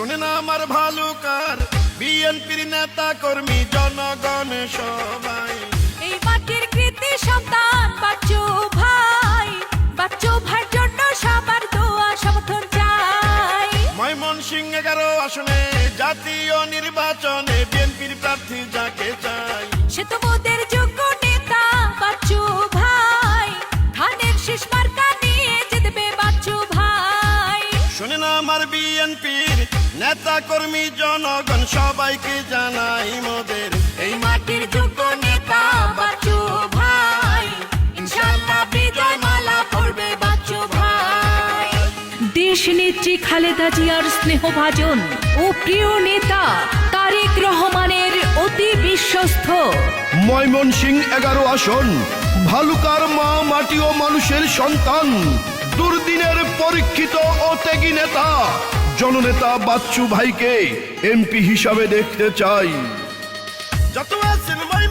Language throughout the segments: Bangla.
শোনে না আমার ভালুকার বিএনপির নেতা কর্মী জনগণ সবাই। এই মাটির কৃতি সন্তান বাচ্চু ভাই বাচ্চু ভাই জন্য সবার দোয়া সমর্থন চাই। ময়মন সিং এগারো আসনে জাতীয় নির্বাচনে বিএনপির প্রার্থী যাকে চাই। সে তো মোদের বিএনপির নেতা কর্মী জনগণ সবাইকে জানাই মোদের। এই মাটির যোগ্য নেতা বাচ্চু ভাই। ইনশাআল্লাহ বিজয় মালা পড়বে বাচ্চু ভাই। দেশ নেত্রী খালেদা জিয়ার স্নেহভাজন ও প্রিয় নেতা তারেক রহমানের অতি বিশ্বস্ত। ময়মন সিং এগারো আসন ভালুকার মা মাটি ও মানুষের সন্তান। দুর্দিনের পরীক্ষিত ও ত্যাগী নেতা জননেতা বাচ্চু ভাইকে এমপি হিসাবে দেখতে চাই। যত আছেন ভাই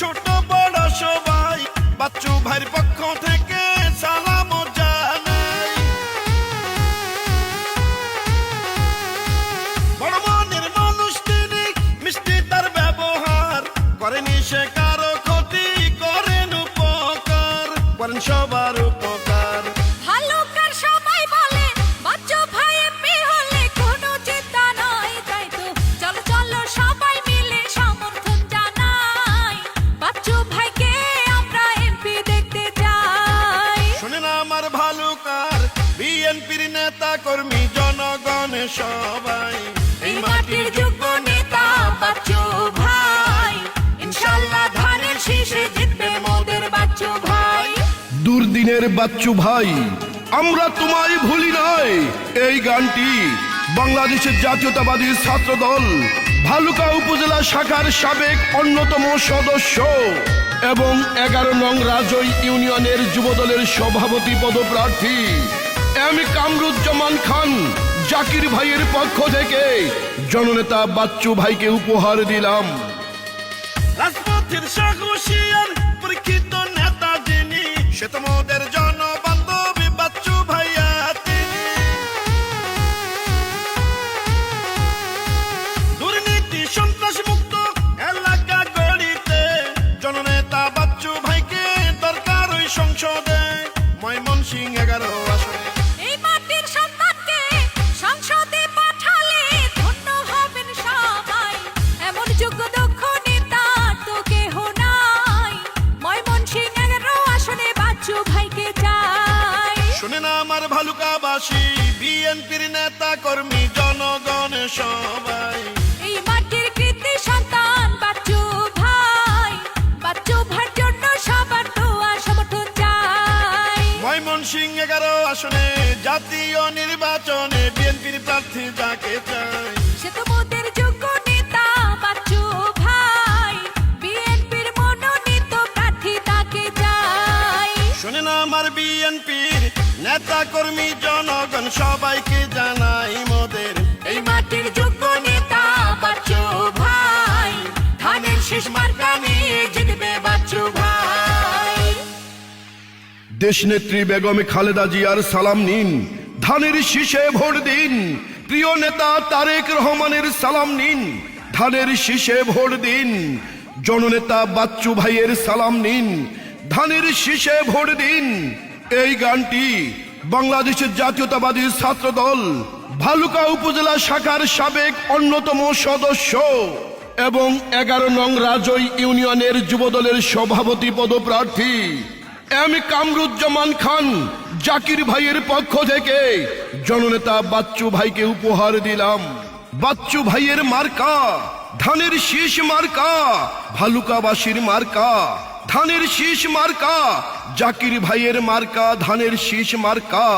ছোট বড় সবাই, বাচ্চু ভাইয়ের পক্ষ থেকে সালাম মিষ্টি তার ব্যবহার সে কারও ক্ষতি, করেন উপকার সবার উপকার কর্মী জনগণ সবাই। এই মাটির যোগ্য নেতা বাচ্চু ভাই। ইনশাআল্লাহ ধানের শীষে জিতবে মোদের বাচ্চু ভাই। দুর্দিনের বাচ্চু ভাই আমরা তোমায় ভুলি নাই। এই গানটি বাংলাদেশের জাতীয়তাবাদী ছাত্র দল ভালুকা উপজেলা শাখার সাবেক অন্যতম সদস্য এবং এগারো নং রাজই ইউনিয়নের যুবদলের সভাপতি পদপ্রার্থী এম কামরুজ্জামান খান জাকির ভাইয়ের পক্ষ থেকে জননেতা বাচ্চু ভাইকে উপহার দিলাম। রাজপথের ভাইকে চাই। শুনে না আমার ভালুকাবাসী বিএনপির নেতা কর্মী জনগণ সবাই। এই মাটির কৃতি সন্তান বাচ্চু ভাই বাচ্চু ভাইয়ের জন্য সবার দোয়া সমর্থন চাই। ময়মন সিং এগারো আসনে জাতীয় নির্বাচনে বিএনপির প্রার্থী যাকে চাই। নেতা কর্মী জনগণ সবাইকে জানাই মোদের। এই মাটির যোগ্য নেতা বাচ্চু ভাই ধানের শেষ মার্কা নিয়ে জিতবে বাচ্চু ভাই। দেশনেত্রী বেগম খালেদা জিয়ার সালাম নিন ধানের শীষে ভোট দিন। প্রিয় নেতা তারেক রহমানের সালাম নিন ধানের শীষে ভোট দিন। জননেতা বাচ্চু ভাইয়ের সালাম নিন ধানের শীষে ভোট দিন। এই গানটি বাংলাদেশের জাতীয়তাবাদী ছাত্র দল ভালুকা উপজেলা শাখার সাবেক অন্যতম সদস্য এবং এগারো নং রাজই ইউনিয়নের যুবদলের সভাপতি পদপ্রার্থী এম কামরুজ্জামান খান জাকির ভাইয়ের পক্ষ থেকে জননেতা বাচ্চু ভাইকে উপহার দিলাম। বাচ্চু ভাইয়ের মার্কা ধানের শীষ মার্কা ভালুকাবাসীর মার্কা। ধানের শীষ মার্কা জাকির ভাইয়ের মার্কা ধানের শীষ মার্কা।